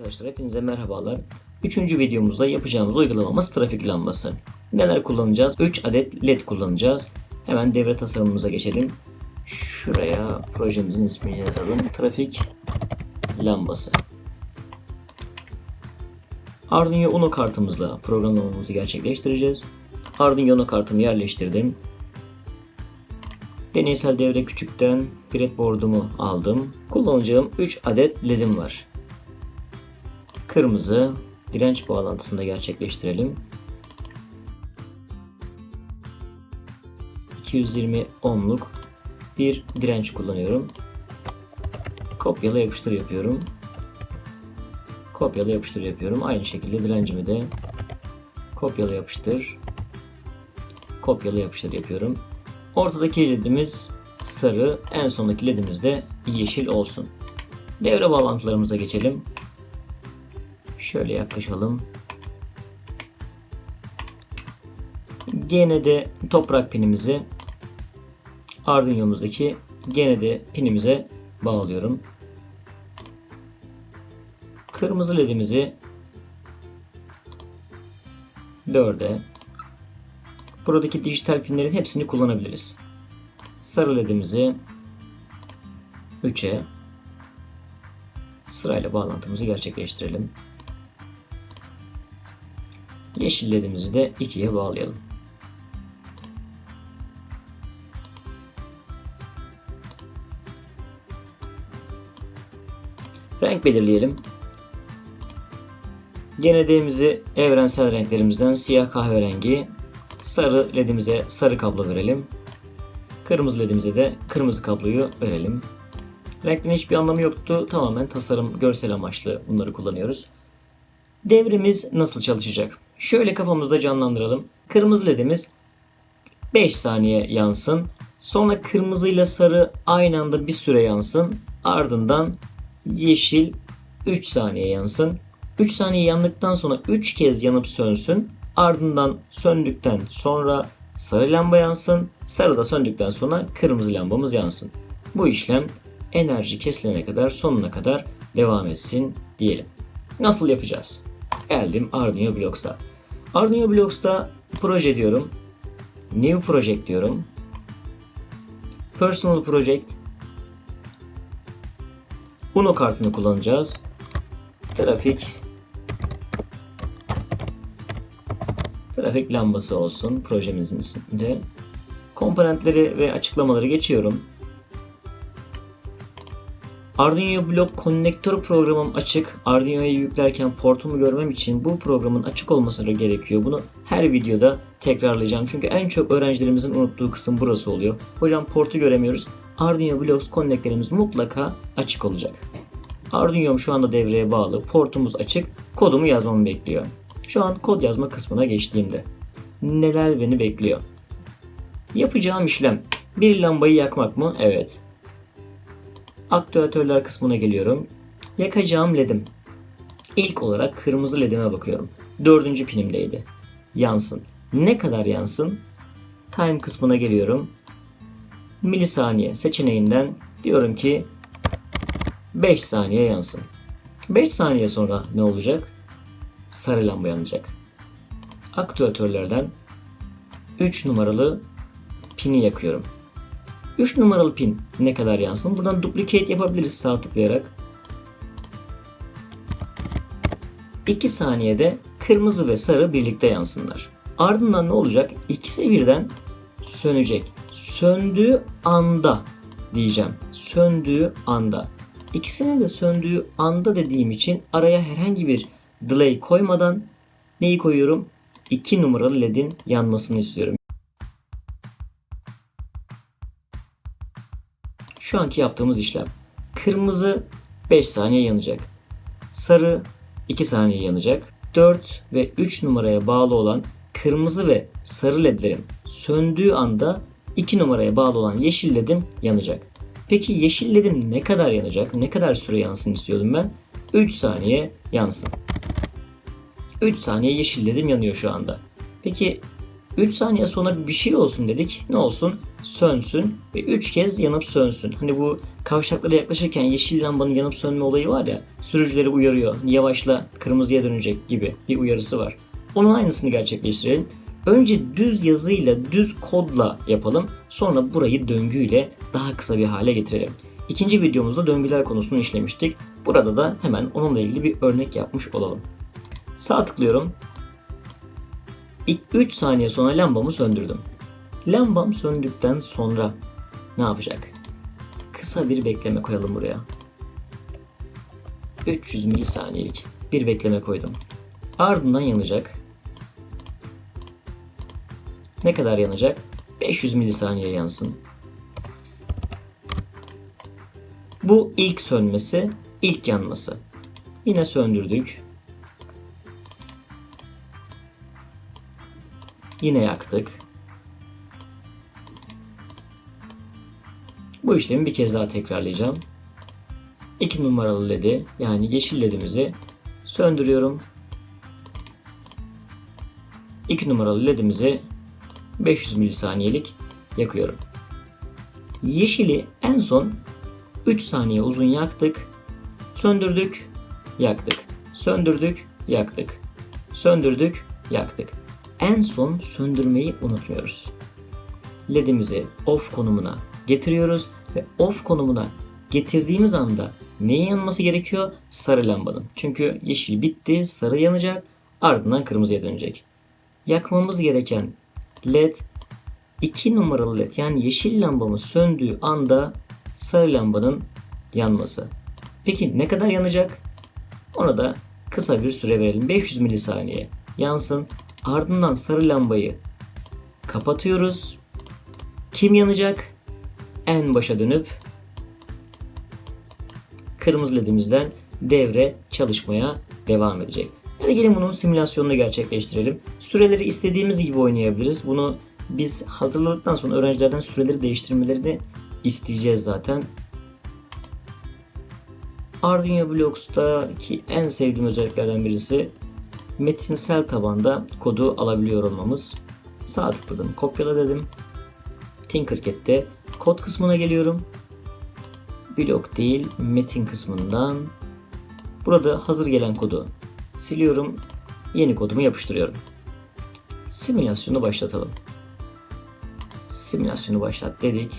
Arkadaşlar hepinize merhabalar. Üçüncü videomuzda yapacağımız uygulamamız trafik lambası. Neler kullanacağız? 3 adet led kullanacağız. Hemen devre tasarımımıza geçelim. Şuraya projemizin ismini yazalım. Trafik lambası. Arduino Uno kartımızla programlamamızı gerçekleştireceğiz. Arduino Uno kartımı yerleştirdim. Deneysel devre küçükten breadboard'umu aldım. Kullanacağım 3 adet led'im var. Kırmızı direnç bağlantısında gerçekleştirelim. 220 ohmluk bir direnç kullanıyorum. Kopyala yapıştır yapıyorum. Kopyala yapıştır yapıyorum. Aynı şekilde direncimi de kopyala yapıştır. Kopyala yapıştır yapıyorum. Ortadaki ledimiz sarı, en sondaki ledimiz de yeşil olsun. Devre bağlantılarımıza geçelim. Şöyle yaklaşalım. Gene de toprak pinimizi Arduino'muzdaki gene de pinimize bağlıyorum. Kırmızı ledimizi 4'e Buradaki dijital pinlerin hepsini kullanabiliriz. Sarı ledimizi 3'e sırayla bağlantımızı gerçekleştirelim. Yeşil ledimizi de 2'ye bağlayalım. Renk belirleyelim. Genediğimizi evrensel renklerimizden siyah kahverengi, sarı ledimize sarı kablo verelim. Kırmızı ledimize de kırmızı kabloyu verelim. Renklerin hiçbir anlamı yoktu. Tamamen tasarım, görsel amaçlı bunları kullanıyoruz. Devrimiz nasıl çalışacak? Şöyle kafamızda canlandıralım. Kırmızı ledimiz 5 saniye yansın. Sonra kırmızı ile sarı aynı anda bir süre yansın. Ardından yeşil 3 saniye yansın. 3 saniye yandıktan sonra 3 kez yanıp sönsün. Ardından söndükten sonra sarı lamba yansın. Sarı da söndükten sonra kırmızı lambamız yansın. Bu işlem enerji kesilene kadar sonuna kadar devam etsin diyelim. Nasıl yapacağız? Geldim Arduino Blocks'a. Arduino Blocks'ta proje diyorum. New Project diyorum. Personal Project. Uno kartını kullanacağız. Trafik Trafik lambası olsun projemizin isminde. Komponentleri ve açıklamaları geçiyorum. Arduino Block konnektör programım açık. Arduino'yu yüklerken portumu görmem için bu programın açık olması gerekiyor. Bunu her videoda tekrarlayacağım. Çünkü en çok öğrencilerimizin unuttuğu kısım burası oluyor. Hocam portu göremiyoruz. Arduino Blocks konnektörümüz mutlaka açık olacak. Arduino'm şu anda devreye bağlı. Portumuz açık. Kodumu yazmamı bekliyor. Şu an kod yazma kısmına geçtiğimde neler beni bekliyor? Yapacağım işlem bir lambayı yakmak mı? Evet. Aktüatörler kısmına geliyorum. Yakacağım ledim. İlk olarak kırmızı ledime bakıyorum. Dördüncü pinimdeydi. Yansın. Ne kadar yansın? Time kısmına geliyorum. Milisaniye seçeneğinden diyorum ki 5 saniye yansın. 5 saniye sonra ne olacak? sarı lamba yanacak. Aktüatörlerden 3 numaralı pini yakıyorum. 3 numaralı pin ne kadar yansın? Buradan duplicate yapabiliriz sağ tıklayarak. 2 saniyede kırmızı ve sarı birlikte yansınlar. Ardından ne olacak? İkisi birden sönecek. Söndüğü anda diyeceğim. Söndüğü anda. İkisinin de söndüğü anda dediğim için araya herhangi bir delay koymadan neyi koyuyorum? 2 numaralı ledin yanmasını istiyorum. Şu anki yaptığımız işlem. Kırmızı 5 saniye yanacak. Sarı 2 saniye yanacak. 4 ve 3 numaraya bağlı olan kırmızı ve sarı ledlerim söndüğü anda 2 numaraya bağlı olan yeşil ledim yanacak. Peki yeşil ledim ne kadar yanacak? Ne kadar süre yansın istiyordum ben? 3 saniye yansın. 3 saniye yeşilledim yanıyor şu anda. Peki 3 saniye sonra bir şey olsun dedik. Ne olsun? Sönsün ve 3 kez yanıp sönsün. Hani bu kavşaklara yaklaşırken yeşil lambanın yanıp sönme olayı var ya. Sürücüleri uyarıyor. Yavaşla kırmızıya dönecek gibi bir uyarısı var. Onun aynısını gerçekleştirelim. Önce düz yazıyla, düz kodla yapalım. Sonra burayı döngüyle daha kısa bir hale getirelim. İkinci videomuzda döngüler konusunu işlemiştik. Burada da hemen onunla ilgili bir örnek yapmış olalım. Sağ tıklıyorum. İlk 3 saniye sonra lambamı söndürdüm. Lambam söndükten sonra ne yapacak? Kısa bir bekleme koyalım buraya. 300 milisaniyelik bir bekleme koydum. Ardından yanacak. Ne kadar yanacak? 500 milisaniye yansın. Bu ilk sönmesi, ilk yanması. Yine söndürdük. Yine yaktık. Bu işlemi bir kez daha tekrarlayacağım. 2 numaralı ledi yani yeşil ledimizi söndürüyorum. 2 numaralı ledimizi 500 milisaniyelik yakıyorum. Yeşili en son 3 saniye uzun yaktık. Söndürdük, yaktık. Söndürdük, yaktık. Söndürdük, yaktık. En son söndürmeyi unutmuyoruz. LED'imizi off konumuna getiriyoruz ve off konumuna getirdiğimiz anda neyin yanması gerekiyor? Sarı lambanın. Çünkü yeşil bitti, sarı yanacak, ardından kırmızıya dönecek. Yakmamız gereken led 2 numaralı led yani yeşil lambamız söndüğü anda sarı lambanın yanması. Peki ne kadar yanacak? Ona da kısa bir süre verelim. 500 milisaniye yansın. Ardından sarı lambayı kapatıyoruz. Kim yanacak? En başa dönüp kırmızı ledimizden devre çalışmaya devam edecek. Hadi gelin bunun simülasyonunu gerçekleştirelim. Süreleri istediğimiz gibi oynayabiliriz. Bunu biz hazırladıktan sonra öğrencilerden süreleri değiştirmelerini isteyeceğiz zaten. Arduino Blocks'taki en sevdiğim özelliklerden birisi metinsel tabanda kodu alabiliyor olmamız. Sağ tıkladım, kopyala dedim. Tinkercad'de kod kısmına geliyorum. Blok değil, metin kısmından. Burada hazır gelen kodu siliyorum. Yeni kodumu yapıştırıyorum. Simülasyonu başlatalım. Simülasyonu başlat dedik.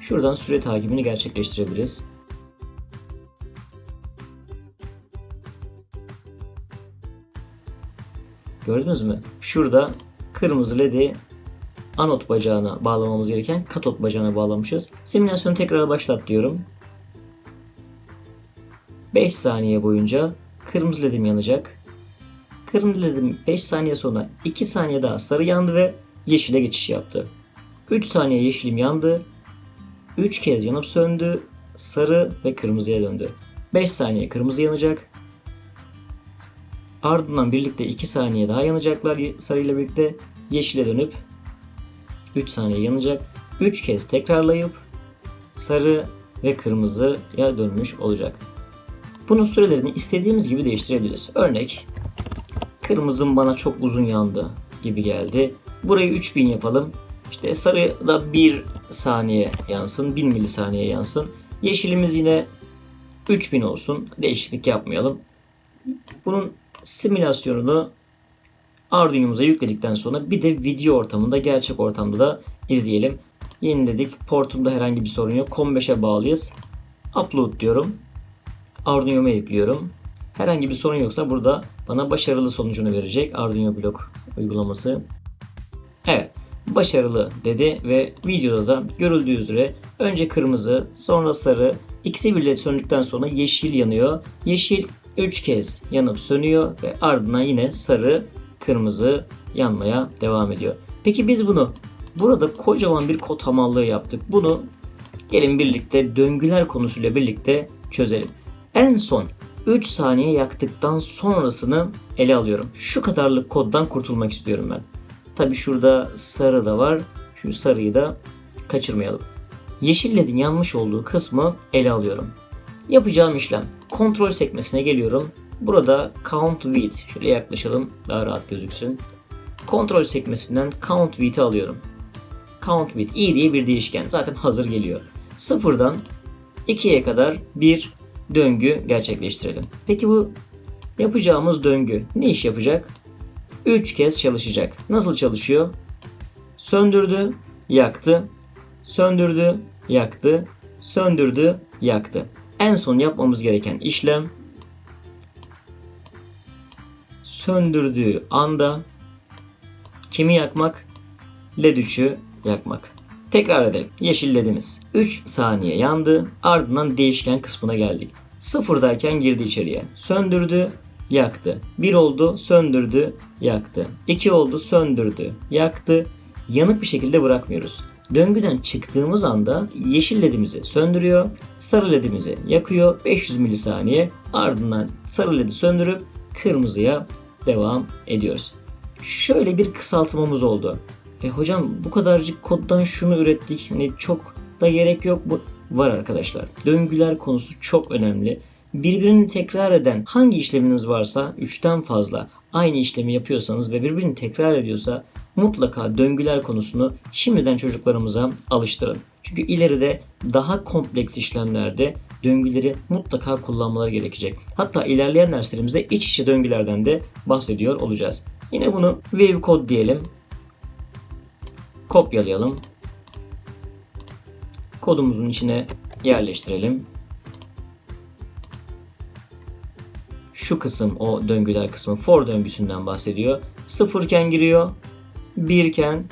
Şuradan süre takibini gerçekleştirebiliriz. Gördünüz mü? Şurada kırmızı ledi anot bacağına bağlamamız gereken katot bacağına bağlamışız. Simülasyonu tekrar başlat diyorum. 5 saniye boyunca kırmızı ledim yanacak. Kırmızı ledim 5 saniye sonra 2 saniye daha sarı yandı ve yeşile geçiş yaptı. 3 saniye yeşilim yandı. 3 kez yanıp söndü. Sarı ve kırmızıya döndü. 5 saniye kırmızı yanacak. Ardından birlikte 2 saniye daha yanacaklar sarıyla birlikte. Yeşile dönüp 3 saniye yanacak. 3 kez tekrarlayıp sarı ve kırmızıya dönmüş olacak. Bunun sürelerini istediğimiz gibi değiştirebiliriz. Örnek kırmızım bana çok uzun yandı gibi geldi. Burayı 3000 yapalım. İşte sarı da 1 saniye yansın, 1000 milisaniye yansın. Yeşilimiz yine 3000 olsun. Değişiklik yapmayalım. Bunun simülasyonunu Arduino'muza yükledikten sonra bir de video ortamında, gerçek ortamda da izleyelim. Yeniledik. Portumda herhangi bir sorun yok. COM5'e bağlıyız. Upload diyorum. Arduino'ma yüklüyorum. Herhangi bir sorun yoksa burada bana başarılı sonucunu verecek Arduino blok uygulaması. Evet, başarılı dedi ve videoda da görüldüğü üzere önce kırmızı, sonra sarı, ikisi birlikte söndükten sonra yeşil yanıyor. Yeşil 3 kez yanıp sönüyor ve ardından yine sarı, kırmızı yanmaya devam ediyor. Peki biz bunu burada kocaman bir kod hamallığı yaptık. Bunu gelin birlikte döngüler konusuyla birlikte çözelim. En son 3 saniye yaktıktan sonrasını ele alıyorum. Şu kadarlık koddan kurtulmak istiyorum ben. Tabi şurada sarı da var. Şu sarıyı da kaçırmayalım. Yeşil ledin yanmış olduğu kısmı ele alıyorum. Yapacağım işlem. Kontrol sekmesine geliyorum. Burada count with şöyle yaklaşalım daha rahat gözüksün. Kontrol sekmesinden count width'i alıyorum. Count width i diye bir değişken zaten hazır geliyor. Sıfırdan 2'ye kadar bir döngü gerçekleştirelim. Peki bu yapacağımız döngü ne iş yapacak? 3 kez çalışacak. Nasıl çalışıyor? Söndürdü, yaktı, söndürdü, yaktı, söndürdü, yaktı. En son yapmamız gereken işlem söndürdüğü anda kimi yakmak? LED 3'ü yakmak. Tekrar edelim. Yeşil ledimiz. 3 saniye yandı. Ardından değişken kısmına geldik. Sıfırdayken girdi içeriye. Söndürdü, yaktı. 1 oldu, söndürdü, yaktı. 2 oldu, söndürdü, yaktı. Yanık bir şekilde bırakmıyoruz. Döngüden çıktığımız anda yeşil ledimizi söndürüyor, sarı ledimizi yakıyor 500 milisaniye ardından sarı ledi söndürüp kırmızıya devam ediyoruz. Şöyle bir kısaltmamız oldu. E hocam bu kadarcık koddan şunu ürettik. Hani çok da gerek yok bu. Var arkadaşlar. Döngüler konusu çok önemli. Birbirini tekrar eden hangi işleminiz varsa 3'ten fazla aynı işlemi yapıyorsanız ve birbirini tekrar ediyorsa mutlaka döngüler konusunu şimdiden çocuklarımıza alıştırın. Çünkü ileride daha kompleks işlemlerde döngüleri mutlaka kullanmaları gerekecek. Hatta ilerleyen derslerimizde iç içe döngülerden de bahsediyor olacağız. Yine bunu wave code diyelim. Kopyalayalım. Kodumuzun içine yerleştirelim. Şu kısım o döngüler kısmı for döngüsünden bahsediyor. Sıfırken giriyor. 1 iken,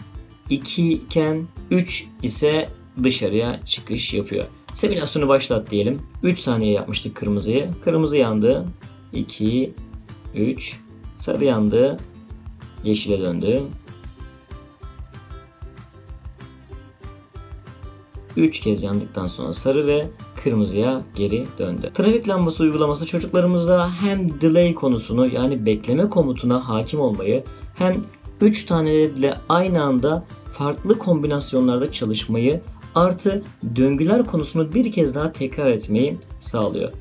2 iken, 3 ise dışarıya çıkış yapıyor. Simülasyonu başlat diyelim. 3 saniye yapmıştık kırmızıyı. Kırmızı yandı. 2, 3. Sarı yandı. Yeşile döndü. 3 kez yandıktan sonra sarı ve kırmızıya geri döndü. Trafik lambası uygulaması çocuklarımızda hem delay konusunu yani bekleme komutuna hakim olmayı hem 3 tane ledle aynı anda farklı kombinasyonlarda çalışmayı artı döngüler konusunu bir kez daha tekrar etmeyi sağlıyor.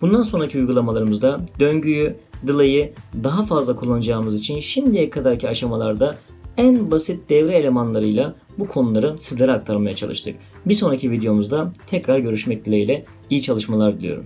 Bundan sonraki uygulamalarımızda döngüyü, delay'i daha fazla kullanacağımız için şimdiye kadarki aşamalarda en basit devre elemanlarıyla bu konuları sizlere aktarmaya çalıştık. Bir sonraki videomuzda tekrar görüşmek dileğiyle iyi çalışmalar diliyorum.